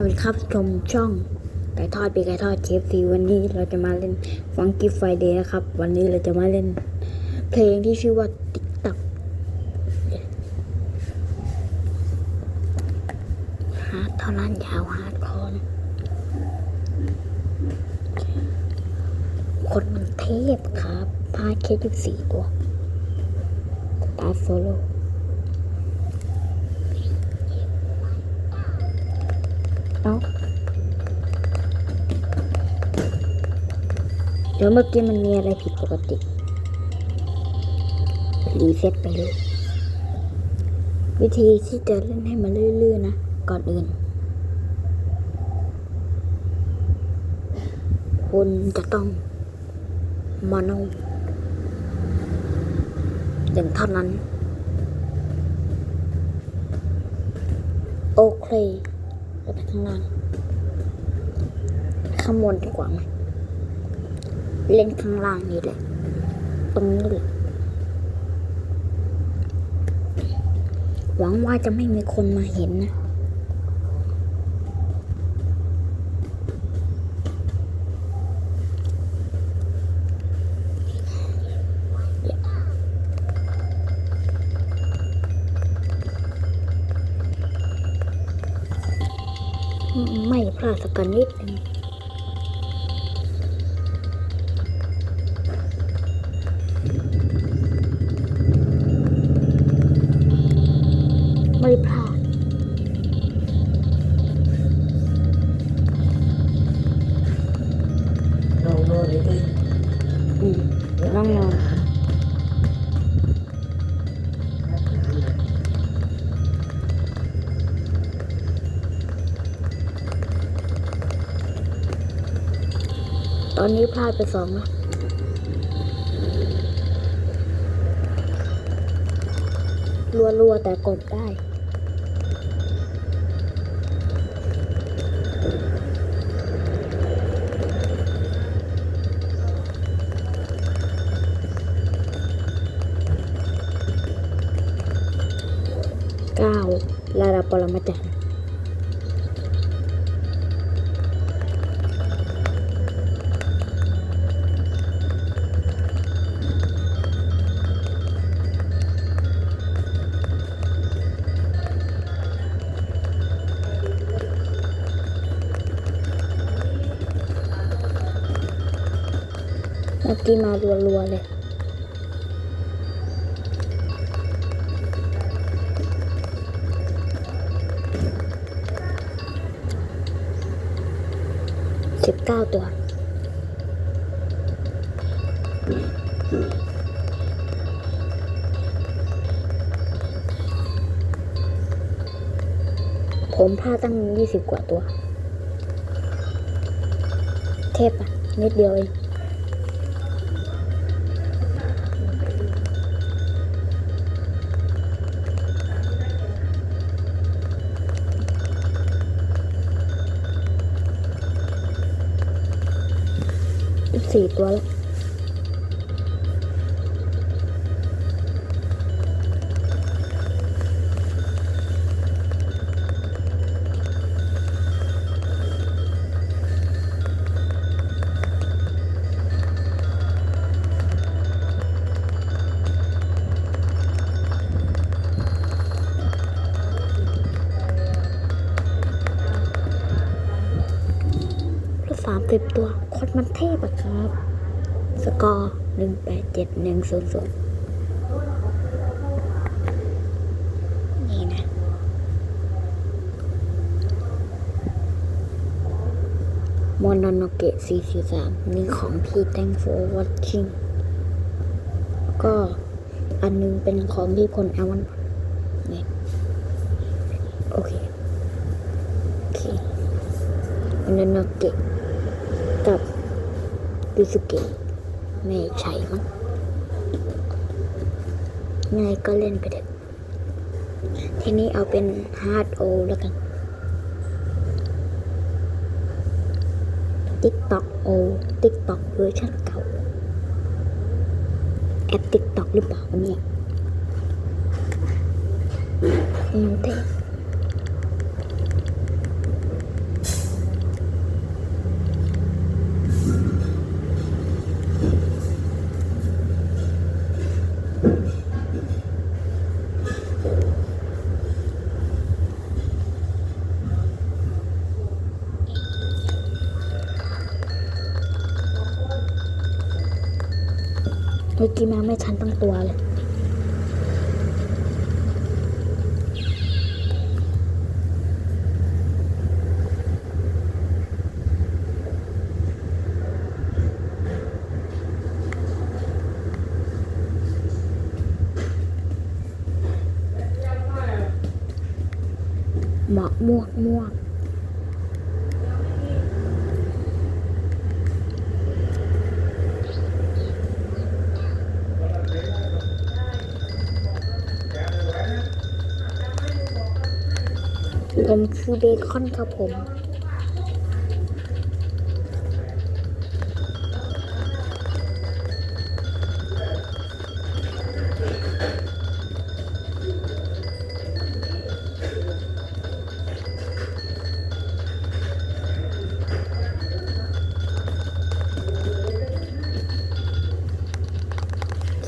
สวัสดีครับชมช่องไก่ทอดปีไก่ทอดเคฟซีวันนี้เราจะมาเล่นฟังกิฟไฟเดย์นะครับ วันนี้เราจะมาเล่น เพลงที่ชื่อว่าติ๊กตักฮาร์ดเท่านั้นยาวฮาร์ดคอนคนมันเทพครับพาแค่ยี่สี่ตัวตาโซโล่ เอาเดี๋ยวเมื่อกี้มันมีอะไรผิดปกติ รีเซ็ตไปเลย วิธีที่จะเล่นให้มันลื่นๆนะ ก่อนอื่น คุณจะต้องมาโนอย่างเท่านั้น โอเค ไปข้างล่างข้างบนดีกว่าไหมเล่นข้างล่างนี่แหละตรงนี้แหละหวังว่าจะไม่มีคนมาเห็นนะ ไม่พลาดสักนิดนึงไม่พลาด ตอนนี้พลาดไปสองแล้วรัวๆแต่กดได้เก้าระดับปรมาจารย์ มื่อกี้มารัวๆเลยสิบเก้าตัวผมพลาดตั้งยี่สิบกว่าตัว เทพอะนิดเดียวเอง อีกสี่ตัวแล้ว สามสิบตัวคนมันเทพอะครับ สกอร์หนึ่งแปดเจ็ดหนึ่งศูนย์ศูนย์นี่นะ มอนโนเกะสี่สี่สามนี่ของพี่ thank for watching ก็อันนึงเป็นของพี่พลแอวันนี่โอเค โอเคมอนโนเกะ กับยูสุเกะไม่ใช่มั้งไงก็เล่นไปเถอะทีนี้เอาเป็นฮาร์ดโอแล้วกัน TikTok O TikTok เวอร์ชันเก่า แอป TikTok หรือเปล่าเนี่ยมันเท่ เมื่อกี้มาไม่ทันตั้งตัวเลยหมอกมวกมวก ผมคือเบคอนครับผม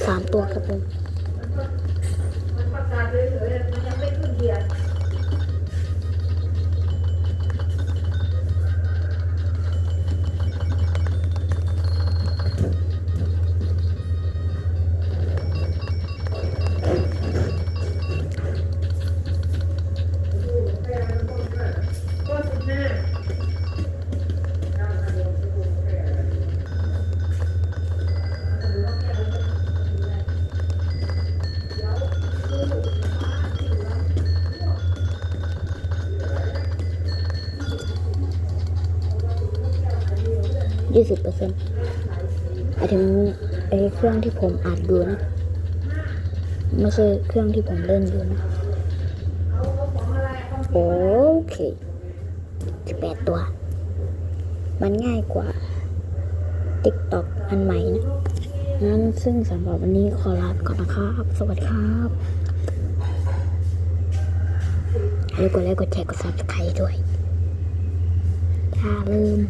สามตัวครับผม ยี่สิบเปอร์เซ็นต์หมายถึงไอเครื่องที่ผมอัดดูนะ ไม่ใช่เครื่องที่ผมเล่นอยู่นะ โอเคสิบแปดตัว มันง่ายกว่า TikTok อันใหม่นะงั้นซึ่งสำหรับวันนี้ขอลาไปก่อนนะครับ สวัสดีครับอย่าลืมกดไลค์กดแชร์กด subscribe ด้วย อย่าลืม